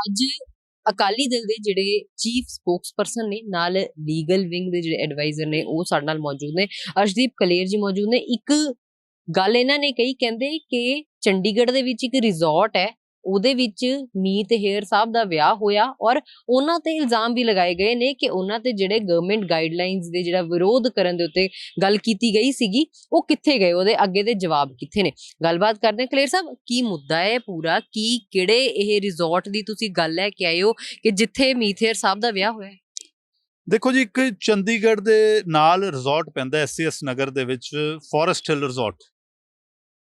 ਅੱਜ ਅਕਾਲੀ ਦਲ ਦੇ ਜਿਹੜੇ ਚੀਫ ਸਪੋਕਸਪਰਸਨ ਨੇ, ਨਾਲ ਲੀਗਲ ਵਿੰਗ ਦੇ ਜਿਹੜੇ ਐਡਵਾਈਜ਼ਰ ਨੇ, ਉਹ ਸਾਡੇ ਨਾਲ ਮੌਜੂਦ ਨੇ। ਅਰਸ਼ਦੀਪ ਕਲੇਰ ਜੀ ਮੌਜੂਦ ਨੇ। ਇੱਕ ਗੱਲ ਇਹਨਾਂ ਨੇ ਕਹੀ, ਕਹਿੰਦੇ ਕਿ ਚੰਡੀਗੜ੍ਹ ਦੇ ਵਿੱਚ ਇੱਕ ਰਿਜ਼ੋਰਟ ਹੈ ਉਹਦੇ ਵਿੱਚ ਮੀਤ ਹੇਅਰ ਸਾਹਿਬ ਦਾ ਵਿਆਹ ਹੋਇਆ ਔਰ ਉਹਨਾਂ ਤੇ ਇਲਜ਼ਾਮ ਵੀ ਲਗਾਏ ਗਏ ਨੇ ਕਿ ਉਹਨਾਂ ਤੇ ਜਿਹੜੇ ਗਵਰਨਮੈਂਟ ਗਾਈਡਲਾਈਨਸ ਦੇ ਜਿਹੜਾ ਵਿਰੋਧ ਕਰਨ ਦੇ ਉੱਤੇ ਗੱਲ ਕੀਤੀ ਗਈ ਸੀਗੀ, ਉਹ ਕਿੱਥੇ ਗਏ? ਉਹਦੇ ਅੱਗੇ ਦੇ ਜਵਾਬ ਕਿੱਥੇ ਨੇ? ਗੱਲਬਾਤ ਕਰਦੇ ਕਲੇਰ ਸਾਹਿਬ, ਕੀ ਮੁੱਦਾ ਹੈ ਪੂਰਾ? ਕੀ, ਕਿਹੜੇ ਇਹ ਰਿਜ਼ੋਰਟ ਦੀ ਤੁਸੀਂ ਗੱਲ ਲੈ ਕੇ ਆਏ ਹੋ ਕਿ ਜਿੱਥੇ ਮੀਥੇਰ ਸਾਹਿਬ ਦਾ ਵਿਆਹ ਹੋਇਆ? ਦੇਖੋ ਜੀ, ਇੱਕ ਚੰਡੀਗੜ੍ਹ ਦੇ ਨਾਲ ਰਿਜ਼ੋਰਟ ਪੈਂਦਾ ਐਸਸੀਐਸ ਨਗਰ ਦੇ ਵਿੱਚ ਫੋਰੈਸਟ ਹਿੱਲ ਰਿਜ਼ੋਰਟ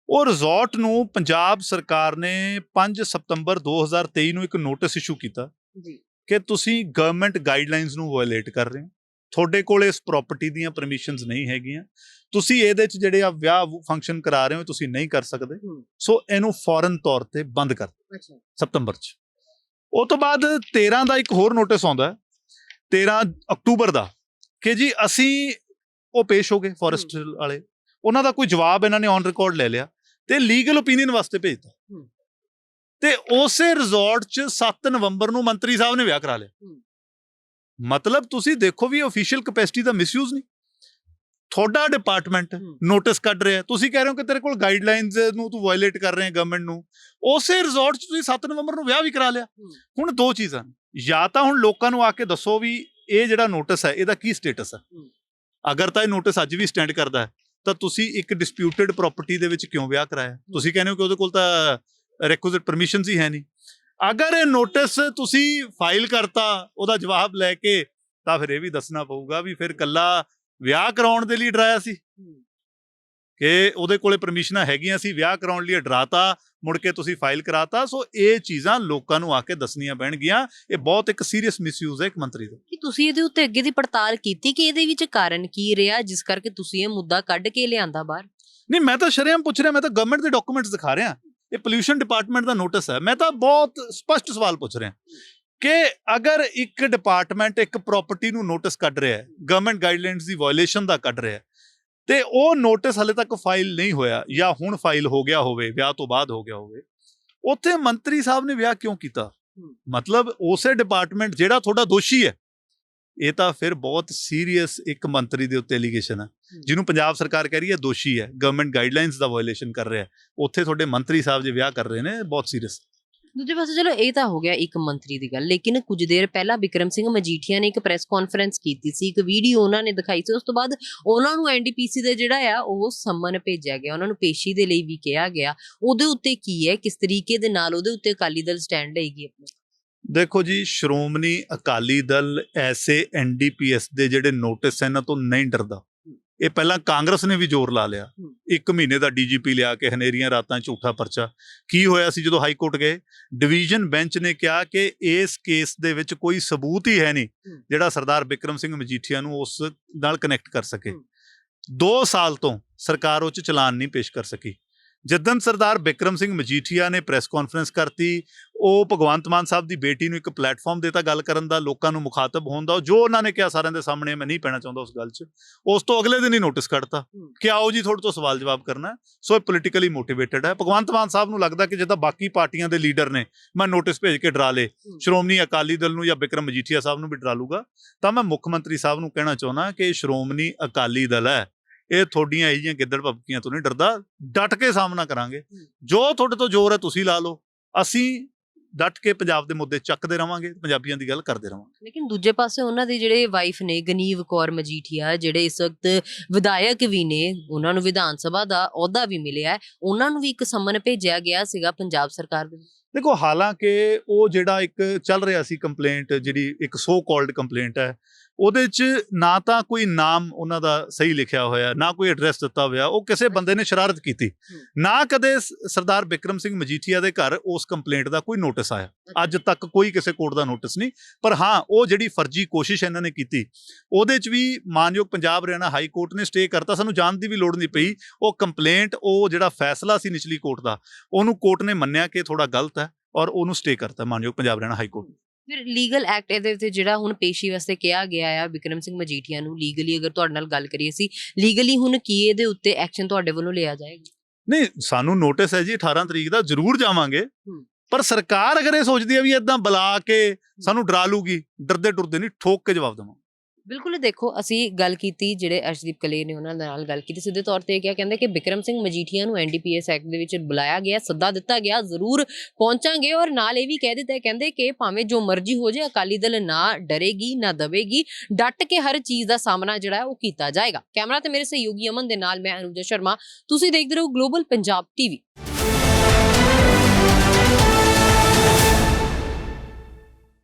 ਉਹ ਰਿਜ਼ੋਰਟ ਨੂੰ ਪੰਜਾਬ ਸਰਕਾਰ ਨੇ 5 ਸਤੰਬਰ 2023 ਨੂੰ ਇੱਕ ਨੋਟਿਸ ਇਸ਼ੂ ਕੀਤਾ ਜੀ। ਕਿ ਤੁਸੀਂ ਗਵਰਨਮੈਂਟ ਗਾਈਡਲਾਈਨਸ ਨੂੰ ਵਾਇਲੇਟ ਕਰ ਰਹੇ ਹੋ। ਤੁਹਾਡੇ ਕੋਲ ਇਸ ਪ੍ਰਾਪਰਟੀ ਦੀਆਂ ਪਰਮਿਸ਼ਨਸ ਨਹੀਂ ਹੈਗੀਆਂ। ਤੁਸੀਂ ਇਹਦੇ ਚ ਜਿਹੜੇ ਆ ਵਿਆਹ ਫੰਕਸ਼ਨ ਕਰਾ ਰਹੇ ਹੋ ਤੁਸੀਂ ਨਹੀਂ ਕਰ ਸਕਦੇ। ਸੋ ਇਹਨੂੰ ਫੌਰਨ ਤੌਰ ਤੇ ਬੰਦ ਕਰ ਅੱਛਾ। ਸਤੰਬਰ ਚ। ਉਹ ਤੋਂ ਬਾਅਦ 13 ਦਾ ਇੱਕ ਹੋਰ ਨੋਟਿਸ ਆਉਂਦਾ ਹੈ 13 ਅਕਤੂਬਰ ਦਾ ਕਿ ਜੀ ਅਸੀਂ ਉਹ ਪੇਸ਼ ਹੋ ਗਏ ਫੋਰੈਸਟ ਵਾਲੇ। ਉਹਨਾਂ ਦਾ ਕੋਈ ਜਵਾਬ ਇਹਨਾਂ ਨੇ ਔਨ ਰਿਕਾਰਡ ਲੈ ਲਿਆ। ਤੇ ਲੀਗਲ ਓਪੀਨੀਅਨ ਵਾਸਤੇ ਭੇਜਤਾ। ਤੇ ਉਸੇ ਰਿਜ਼ੋਰਟ ਚ 7 ਨਵੰਬਰ ਨੂੰ ਮੰਤਰੀ ਸਾਹਿਬ ਨੇ ਵਿਆਹ ਕਰਾ ਲਿਆ। ਮਤਲਬ ਤੁਸੀਂ ਦੇਖੋ ਵੀ ਅਫੀਸ਼ੀਅਲ ਕੈਪੈਸਿਟੀ ਦਾ ਮਿਸਯੂਜ਼ ਨਹੀਂ ਤੁਹਾਡਾ ਡਿਪਾਰਟਮੈਂਟ। ਨੋਟਿਸ ਕੱਢ ਰਿਹਾ ਤੁਸੀਂ ਕਹਿ ਰਹੇ ਹੋ ਕਿ ਤੇਰੇ ਕੋਲ ਗਾਈਡਲਾਈਨਸ ਨੂੰ ਤੂੰ ਵਾਇਲੇਟ ਕਰ ਰਹੇ ਹੈ ਗਵਰਨਮੈਂਟ ਨੂੰ ਉਸੇ ਰਿਜ਼ੋਰਟ 'ਚ ਤੁਸੀਂ 7 ਨਵੰਬਰ ਨੂੰ ਵਿਆਹ ਵੀ ਕਰਾ ਲਿਆ। ਹੁਣ ਦੋ ਚੀਜ਼ਾਂ। ਜਾਂ ਤਾਂ ਹੁਣ ਲੋਕਾਂ ਨੂੰ ਆ ਕੇ ਦੱਸੋ ਵੀ ਇਹ ਜਿਹੜਾ ਨੋਟਿਸ ਹੈ ਇਹਦਾ ਕੀ ਸਟੇਟਸ ਹੂੰ। ਅਗਰ ਤਾਂ ਇਹ ਨੋਟਿਸ ਅੱਜ ਵੀ ਸਟੈਂਡ ਕਰਦਾ ਹੈ ਤਾਂ ਤੁਸੀਂ ਇੱਕ ਡਿਸਪਿਊਟਡ ਪ੍ਰਾਪਰਟੀ ਦੇ ਵਿੱਚ ਕਿਉਂ ਵਿਆਹ ਕਰਾਇਆ? ਤੁਸੀਂ ਕਹਿੰਦੇ ਹੋ ਕਿ ਉਹਦੇ ਕੋਲ ਤਾਂ ਰੈਕੁਇਜ਼ਿਟ ਪਰਮਿਸ਼ਨਸ ਹੀ ਹੈ ਨਹੀਂ। ਅਗਰ ਇਹ ਨੋਟਿਸ ਤੁਸੀਂ ਫਾਈਲ ਕਰਤਾ, ਉਹਦਾ ਜਵਾਬ ਲੈ ਕੇ, ਤਾਂ ਫਿਰ ਇਹ ਵੀ ਦੱਸਣਾ ਪਊਗਾ ਵੀ ਫਿਰ ਕੱਲਾ ਵਿਆਹ ਕਰਾਉਣ ਦੇ ਲਈ ਡਰਾਇਆ ਸੀ। ਕਿ ਉਹਦੇ ਕੋਲੇ ਪਰਮਿਸ਼ਨਾਂ ਹੈਗੀਆਂ ਸੀ ਵਿਆਹ ਕਰਾਉਣ ਲਈ ਡਰਾਤਾ ਮੁੜ ਕੇ ਤੁਸੀਂ ਫਾਈਲ ਕਰਾਤਾ ਸੋ ਇਹ ਚੀਜ਼ਾਂ ਲੋਕਾਂ ਨੂੰ ਆ ਕੇ ਦੱਸਣੀਆਂ ਪੈਣਗੀਆਂ। ਇਹ ਬਹੁਤ ਇੱਕ ਸੀਰੀਅਸ ਮਿਸਯੂਜ਼ ਹੈ ਇੱਕ ਮੰਤਰੀ ਦਾ। ਕੀ ਤੁਸੀਂ ਇਹਦੇ ਉੱਤੇ ਅੱਗੇ ਦੀ ਪੜਤਾਲ ਕੀਤੀ ਕਿ ਇਹਦੇ ਵਿੱਚ ਕਾਰਨ ਕੀ ਰਿਹਾ ਜਿਸ ਕਰਕੇ ਤੁਸੀਂ ਇਹ ਮੁੱਦਾ ਕੱਢ ਕੇ ਲਿਆਂਦਾ ਬਾਹਰ? ਨਹੀਂ ਮੈਂ ਤਾਂ ਸ਼ਰੇਆਮ ਪੁੱਛ ਰਿਹਾ ਮੈਂ ਤਾਂ ਗਵਰਨਮੈਂਟ ਦੇ ਡਾਕੂਮੈਂਟਸ ਦਿਖਾ ਰਿਹਾ। ਇਹ ਪੋਲੂਸ਼ਨ ਡਿਪਾਰਟਮੈਂਟ ਦਾ ਨੋਟਿਸ ਹੈ। ਮੈਂ ਤਾਂ ਬਹੁਤ ਸਪਸ਼ਟ ਸਵਾਲ ਪੁੱਛ ਰਿਹਾ ਕਿ ਅਗਰ ਇੱਕ ਡਿਪਾਰਟਮੈਂਟ ਇੱਕ ਪ੍ਰਾਪਰਟੀ ਨੂੰ ਨੋਟਿਸ ਕੱਢ ਰਿਹਾ ਹੈ ਗਵਰਨਮੈਂਟ ਗਾਈਡਲਾਈਨਸ ਦੀ ਵਾਇਓਲੇਸ਼ਨ ਦਾ ਕੱਢ ਰਿਹਾ ਹੈ ਤੇ ਉਹ ਨੋਟਿਸ ਹਲੇ ਤੱਕ ਫਾਈਲ ਨਹੀਂ ਹੋਇਆ ਜਾਂ ਹੁਣ ਫਾਈਲ ਹੋ ਗਿਆ ਹੋਵੇ ਵਿਆਹ ਤੋਂ ਬਾਅਦ ਹੋ ਗਿਆ ਹੋਵੇ ਉੱਥੇ ਮੰਤਰੀ ਸਾਹਿਬ ਨੇ ਵਿਆਹ ਕਿਉਂ ਕੀਤਾ? ਮਤਲਬ ਉਸੇ ਡਿਪਾਰਟਮੈਂਟ ਜਿਹੜਾ ਤੁਹਾਡਾ ਦੋਸ਼ੀ ਹੈ ਇਹ ਤਾਂ ਫਿਰ ਬਹੁਤ ਸੀਰੀਅਸ ਇੱਕ ਮੰਤਰੀ ਦੇ ਉੱਤੇ ਐਲੀਗੇਸ਼ਨ ਹੈ। ਜਿਹਨੂੰ ਪੰਜਾਬ ਸਰਕਾਰ ਕਹਿ ਰਹੀ ਹੈ ਦੋਸ਼ੀ ਹੈ ਗਵਰਨਮੈਂਟ ਗਾਈਡਲਾਈਨਸ ਦਾ ਵਾਇਓਲੇਸ਼ਨ ਕਰ ਰਿਹਾ ਹੈ ਉੱਥੇ ਤੁਹਾਡੇ ਮੰਤਰੀ ਸਾਹਿਬ ਜੇ ਵਿਆਹ ਕਰ ਰਹੇ ਨੇ ਬਹੁਤ ਸੀਰੀਅਸ ਦੂਜੇ ਪਾਸੇ ਚਲੋ ਇਹ ਤਾਂ ਹੋ ਗਿਆ ਇੱਕ ਮੰਤਰੀ ਦੀ ਗੱਲ, ਲੇਕਿਨ ਕੁਝ ਦੇਰ ਪਹਿਲਾਂ ਵਿਕਰਮ ਸਿੰਘ ਮਜੀਠੀਆ ਨੇ ਇੱਕ ਪ੍ਰੈਸ ਕਾਨਫਰੰਸ ਕੀਤੀ ਸੀ, ਇੱਕ ਵੀਡੀਓ ਉਹਨਾਂ ਨੇ ਦਿਖਾਈ ਸੀ, ਉਸ ਤੋਂ ਬਾਅਦ ਉਹਨਾਂ ਨੂੰ ਐਨਡੀਪੀਸੀ ਦੇ ਜਿਹੜਾ ਆ, ਉਹ ਸੰਮਨ ਭੇਜਿਆ ਗਿਆ, ਉਹਨਾਂ ਨੂੰ ਪੇਸ਼ੀ ਦੇ ਲਈ ਵੀ ਕਿਹਾ ਗਿਆ। ਉਹਦੇ ਉੱਤੇ ਕੀ ਹੈ? ਕਿਸ ਤਰੀਕੇ ਦੇ ਨਾਲ ਉਹਦੇ ਉੱਤੇ ਅਕਾਲੀ ਦਲ ਸਟੈਂਡ ਲਏਗੀ ਆਪਣਾ? ਦੇਖੋ ਜੀ, ਸ਼੍ਰੋਮਣੀ ਅਕਾਲੀ ਦਲ ਐਸੇ ਐਨਡੀਪੀਐਸ ਦੇ ਜਿਹੜੇ ਨੋਟਿਸ ਇਹਨਾਂ ਤੋਂ ਨਹੀਂ ਡਰਦਾ। ਇਹ ਪਹਿਲਾਂ ਕਾਂਗਰਸ ਨੇ ਵੀ ਜ਼ੋਰ ਲਾ ਲਿਆ। ਇੱਕ ਮਹੀਨੇ ਦਾ ਡੀਜੀਪੀ ਲਿਆ ਕੇ ਹਨੇਰੀਆਂ ਰਾਤਾਂ ਝੂਠਾ ਪਰਚਾ ਕੀ ਹੋਇਆ ਸੀ ਜਦੋਂ ਹਾਈ ਕੋਰਟ ਗਏ ਡਿਵੀਜ਼ਨ ਬੈਂਚ ਨੇ ਕਿਹਾ ਕਿ ਇਸ ਕੇਸ ਦੇ ਵਿੱਚ ਕੋਈ ਸਬੂਤ ਹੀ ਹੈ ਨਹੀਂ। ਜਿਹੜਾ ਸਰਦਾਰ ਬਿਕਰਮ ਸਿੰਘ ਮਜੀਠੀਆ ਨੂੰ ਉਸ ਨਾਲ ਕਨੈਕਟ ਕਰ ਸਕੇ ਹੂੰ। 2 ਸਾਲ ਤੋਂ ਸਰਕਾਰ ਉਹ 'ਚ ਚਲਾਨ ਨਹੀਂ ਪੇਸ਼ ਕਰ ਸਕੀ ਜਦੋਂ ਸਰਦਾਰ ਬਿਕਰਮ ਸਿੰਘ ਮਜੀਠੀਆ ਨੇ ਪ੍ਰੈਸ ਕਾਨਫਰੰਸ ਕਰਤੀ ਉਹ ਭਗਵੰਤ ਮਾਨ ਸਾਹਿਬ ਦੀ ਬੇਟੀ ਨੂੰ ਇੱਕ ਪਲੇਟਫਾਰਮ ਦਿੱਤਾ ਗੱਲ ਕਰਨ ਦਾ ਲੋਕਾਂ ਨੂੰ ਮੁਖਾਤਬ ਹੋਣ ਦਾ ਜੋ ਉਹਨਾਂ ਨੇ ਕਿਹਾ ਸਾਰਿਆਂ ਦੇ ਸਾਹਮਣੇ ਮੈਂ ਨਹੀਂ ਪੈਣਾ ਚਾਹੁੰਦਾ ਉਸ ਗੱਲ 'ਚ ਉਸ ਤੋਂ ਅਗਲੇ ਦਿਨ ਹੀ ਨੋਟਿਸ ਕੱਢਤਾ। ਕਿ ਆਓ ਜੀ ਤੁਹਾਡੇ ਤੋਂ ਸਵਾਲ ਜਵਾਬ ਕਰਨਾ। ਸੋ ਇਹ ਪੋਲੀਟੀਕਲੀ ਮੋਟੀਵੇਟਡ ਹੈ ਭਗਵੰਤ ਮਾਨ ਸਾਹਿਬ ਨੂੰ ਲੱਗਦਾ ਕਿ ਜਿੱਦਾਂ ਬਾਕੀ ਪਾਰਟੀਆਂ ਦੇ ਲੀਡਰ ਨੇ ਮੈਂ ਨੋਟਿਸ ਭੇਜ ਕੇ ਡਰਾ ਲੇ। ਸ਼੍ਰੋਮਣੀ ਅਕਾਲੀ ਦਲ ਨੂੰ ਜਾਂ ਬਿਕਰਮ ਮਜੀਠੀਆ ਸਾਹਿਬ ਨੂੰ ਵੀ ਡਰਾ ਲੂਗਾ ਤਾਂ ਮੈਂ ਮੁੱਖ ਮੰਤਰੀ ਸਾਹਿਬ ਨੂੰ ਕਹਿਣਾ ਚਾਹੁੰਦਾ ਕਿ ਸ਼੍ਰੋਮਣੀ ਅਕਾਲੀ ਦਲ ਹੈ ਇਹ ਤੁਹਾਡੀਆਂ ਇਹ ਜਿਹੀਆਂ ਗਿੱਦੜ ਭਪਕੀਆਂ ਤੋਂ ਨਹੀਂ ਡਰਦਾ ਡਟ ਕੇ ਸਾਹਮਣਾ ਕਰਾਂਗੇ। ਜੋ ਤੁਹਾਡੇ ਤੋਂ ਜ਼ੋਰ ਹੈ ਤੁਸੀਂ ਲਾ ਲਓ। ਅਸੀਂ ਡਟ ਕੇ ਪੰਜਾਬ ਦੇ ਮੁੱਦੇ ਚੱਕਦੇ ਰਵਾਂਗੇ ਪੰਜਾਬੀਆਂ ਦੀ ਗੱਲ ਕਰਦੇ ਰਵਾਂਗੇ। ਲੇਕਿਨ ਦੂਜੇ ਪਾਸੇ ਉਹਨਾਂ ਦੇ ਜਿਹੜੇ ਵਾਈਫ ਨੇ ਗਨੀਵ ਕੌਰ ਮਜੀਠੀਆ ਜਿਹੜੇ ਇਸ ਵਕਤ ਵਿਧਾਇਕ ਵੀ ਨੇ ਉਹਨਾਂ ਨੂੰ ਵਿਧਾਨ ਸਭਾ ਦਾ ਅਹੁਦਾ ਵੀ ਮਿਲਿਆ ਉਹਨਾਂ ਨੂੰ ਵੀ ਇੱਕ ਸੰਮਨ ਭੇਜਿਆ ਗਿਆ ਸੀਗਾ ਪੰਜਾਬ ਸਰਕਾਰ ਦੇ ਦੇਖੋ ਹਾਲਾਂਕਿ ਉਹ ਜਿਹੜਾ ਇੱਕ ਚੱਲ ਰਿਹਾ ਸੀ ਕੰਪਲੇਂਟ ਜਿਹੜੀ ਇੱਕ ਸੋ ਕਾਲਡ ਕੰਪਲੇਂਟ ਹੈ ਉਹਦੇ 'ਚ ਨਾ ਤਾਂ ਕੋਈ ਨਾਮ ਉਹਨਾਂ ਦਾ ਸਹੀ ਲਿਖਿਆ ਹੋਇਆ ਨਾ ਕੋਈ ਐਡਰੈਸ ਦਿੱਤਾ ਹੋਇਆ ਉਹ ਕਿਸੇ ਬੰਦੇ ਨੇ ਸ਼ਰਾਰਤ ਕੀਤੀ। ਨਾ ਕਦੇ ਸਰਦਾਰ ਬਿਕਰਮ ਸਿੰਘ ਮਜੀਠੀਆ ਦੇ ਘਰ ਉਸ ਕੰਪਲੇਂਟ ਦਾ ਕੋਈ ਨੋਟਿਸ ਆਇਆ। ਅੱਜ ਤੱਕ ਕੋਈ ਕਿਸੇ ਕੋਰਟ ਦਾ ਨੋਟਿਸ ਨਹੀਂ। ਪਰ ਹਾਂ ਉਹ ਜਿਹੜੀ ਫਰਜ਼ੀ ਕੋਸ਼ਿਸ਼ ਇਹਨਾਂ ਨੇ ਕੀਤੀ ਉਹਦੇ 'ਚ ਵੀ ਮਾਨਯੋਗ ਪੰਜਾਬ ਹਰਿਆਣਾ ਹਾਈ ਕੋਰਟ ਨੇ ਸਟੇ ਕਰਤਾ ਸਾਨੂੰ ਜਾਣ ਦੀ ਵੀ ਲੋੜ ਨਹੀਂ ਪਈ। ਉਹ ਕੰਪਲੇਂਟ ਉਹ ਜਿਹੜਾ ਫੈਸਲਾ ਸੀ ਨਿਚਲੀ ਕੋਰਟ ਦਾ ਉਹਨੂੰ ਕੋਰਟ ਨੇ ਮੰਨਿਆ ਕਿ ਥੋੜਾ ਗਲਤ ਹੈ। ਔਰ ਉਹਨੂੰ ਸਟੇ ਕਰਤਾ ਮਾਨਯੋਗ ਪੰਜਾਬ ਹਰਿਆਣਾ ਹਾਈ ਕੋਰਟ। ਫਿਰ ਲੀਗਲ ਐਕਟ ਇਹਦੇ ਉੱਤੇ ਜਿਹੜਾ ਹੁਣ ਪੇਸ਼ੀ ਵਾਸਤੇ ਕਿਹਾ ਗਿਆ ਆ ਵਿਕਰਮ ਸਿੰਘ ਮਜੀਠੀਆ ਨੂੰ ਲੀਗਲੀ ਅਗਰ ਤੁਹਾਡੇ ਨਾਲ ਗੱਲ ਕਰੀਏ ਸੀ ਲੀਗਲੀ ਹੁਣ ਕੀ ਇਹਦੇ ਉੱਤੇ ਐਕਸ਼ਨ ਤੁਹਾਡੇ ਵੱਲੋਂ ਲਿਆ ਜਾਏਗਾ? ਨਹੀਂ ਸਾਨੂੰ ਨੋਟਿਸ ਹੈ ਜੀ 18 ਤਰੀਕ ਦਾ ਜ਼ਰੂਰ ਜਾਵਾਂਗੇ। ਪਰ ਸਰਕਾਰ ਅਗਰ ਇਹ ਸੋਚਦੀ ਹੈ ਵੀ ਇਦਾਂ ਬੁਲਾ ਕੇ ਸਾਨੂੰ ਡਰਾ ਲੂਗੀ ਡਰਦੇ ਡਰਦੇ ਨਹੀਂ ਠੋਕ ਕੇ ਜਵਾਬ ਦੇਵਾਂ ਬਿਲਕੁਲ ਦੇਖੋ, ਅਸੀਂ ਗੱਲ ਕੀਤੀ, ਜਿਹੜੇ ਅਰਸ਼ਦੀਪ ਕਲੇਰ ਨੇ ਉਹਨਾਂ ਦੇ ਨਾਲ ਗੱਲ ਕੀਤੀ, ਸਿੱਧੇ ਤੌਰ ਤੇ ਕਿਹਾ ਕਹਿੰਦੇ ਕਿ ਬਿਕਰਮ ਸਿੰਘ ਮਜੀਠੀਆ ਨੂੰ ਐਨਡੀਪੀਐਸ ਐਕਟ ਦੇ ਵਿੱਚ ਬੁਲਾਇਆ ਗਿਆ, ਸੱਦਾ ਦਿੱਤਾ ਗਿਆ, ਜ਼ਰੂਰ ਪਹੁੰਚਾਂਗੇ ਔਰ ਨਾਲ ਇਹ ਵੀ ਕਹਿ ਦਿੱਤਾ ਕਹਿੰਦੇ ਕਿ ਭਾਵੇਂ ਜੋ ਮਰਜ਼ੀ ਹੋ ਜਾਏ, ਅਕਾਲੀ ਦਲ ਨਾ ਡਰੇਗੀ, ਨਾ ਦਵੇਗੀ, ਡਟ ਕੇ ਹਰ ਚੀਜ਼ ਦਾ ਸਾਹਮਣਾ ਜਿਹੜਾ ਹੈ ਉਹ ਕੀਤਾ ਜਾਏਗਾ। ਕੈਮਰਾ ਤੇ ਮੇਰੇ ਸਹਿਯੋਗੀ ਅਮਨ ਦੇ ਨਾਲ ਮੈਂ ਅਨੁਜਾ ਸ਼ਰਮਾ, ਤੁਸੀਂ ਦੇਖਦੇ ਰਹੋ ਗਲੋਬਲ ਪੰਜਾਬ ਟੀਵੀ